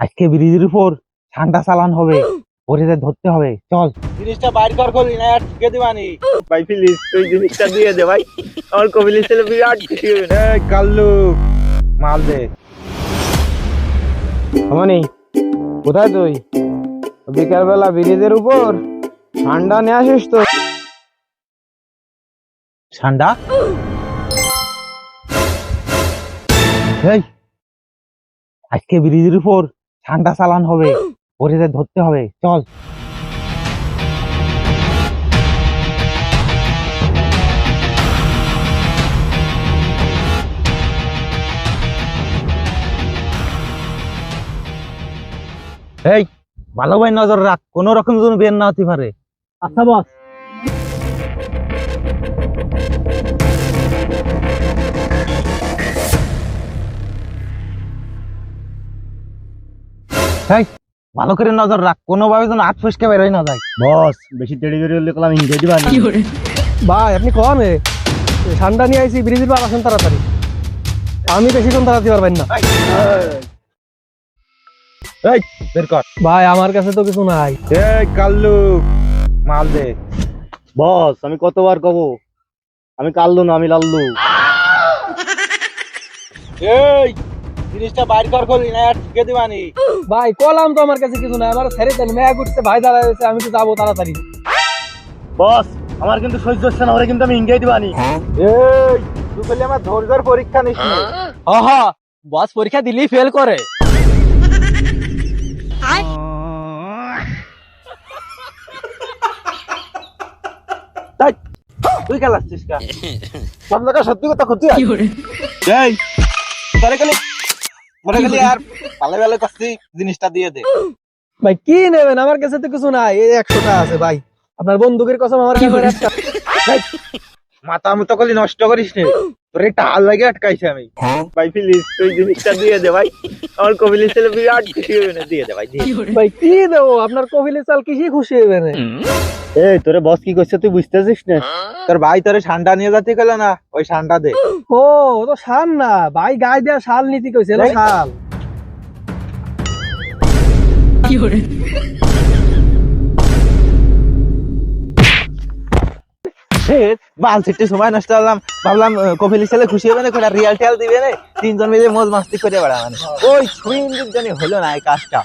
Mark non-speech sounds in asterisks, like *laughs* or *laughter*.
আজকে ব্রিজের উপর ঠান্ডা চালান হবে। ওরে ধরতে হবে। চল। জিনিসটা বাইর কর করবি না আর ঠুকে দিবানি। ভাই প্লিজ তুই জিনিসটা দিয়ে দে ভাই। আমার কবিলি ছেলে বিরাট খুশি হবে না এই কাল্লু মাল দে। অমনি কোথায় তুই? বিকাল বেলা ব্রিজের উপর ঠান্ডা নিয়ে আসিস তো। ঠান্ডা এই আজকে ব্রিজের উপর ঠান্ডা চালান হবে ওরে ধরতে হবে চল। এই ভালো ভাই নজর রাখ কোন রকম যেন বের না হতে পারে। আচ্ছা বস। এই ভালো করে নজর রাখ কোনোভাবে যেন আট ফুসকে বেরোয় না যায়। বস বেশি দেরি করে হলে কলাম ইংরেজি দিবা না। ভাই আপনি কন এ? ঠান্ডা নিয়ে আইছি ব্রিজের পর আসেন তাড়াতাড়ি। আমি বেশিক্ষণ দাঁড়াতে পারবেন না। এই বের কর। ভাই আমার কাছে তো কিছু নাই। এই কাল্লু মাল দে। বস আমি কতবার কব? আমি কাল্লু না আমি লাল্লু। *laughs* এই জিনিসটা বাইর কর করবি না আর ঠুকে দিবানি। ভাই কলাম তো আমার কাছে কিছু নাই। আমার ছেড়ে দেন মেয়া করছে ভাই দাঁড়ায় আমি তো যাব তাড়াতাড়ি। বস আমার কিন্তু সহ্য হচ্ছে না ওরে কিন্তু আমি ইংরেজি দিবানি। এই তুই বলি আমার ধৈর্যের পরীক্ষা নিস নি। আহা বস পরীক্ষা দিলেই ফেল করে। তাই, খেলাচ্ছিস কা? *laughs* সব জায়গায় সত্যি কথা খুঁজছি এই তোরে পরে খালি আর ভালো ভালো করছি জিনিসটা দিয়ে দে। ভাই কি নেবেন? আমার কাছে তো কিছু নাই এই একশোটা আছে ভাই। আপনার বন্দুকের কসম আমার কাছে একটা মাথা মতো খালি নষ্ট করিস নে। তোর হাল লাগে আটকাইছে আমি। ভাই প্লিজ তুই জিনিসটা দিয়ে দে ভাই। আমার কবিলি ছেলে বিরাট খুশি হবে না দিয়ে দে ভাই ভাই কি দেবো আপনার কবিলে চাল কিসি খুশি হবে না এই তোরে বস কি করছে তুই বুঝতেছিস না? তোর ভাই তোরে ঠান্ডা নিয়ে যাতে গেল না ওই ঠান্ডা দে। ও তো শাল না। ভাই গায়ে দেওয়া শাল নীতি কইছে না শাল। বাল ছিটতে সময় নষ্ট করলাম। ভাবলাম কপিলি ছেলে খুশি হবে না কোটা রিয়াল টিয়াল দিবে না। তিনজন মিলে মজ মাস্তি করে বেড়া মানে। ওই ছুই জানি হলো না এই কাজটা।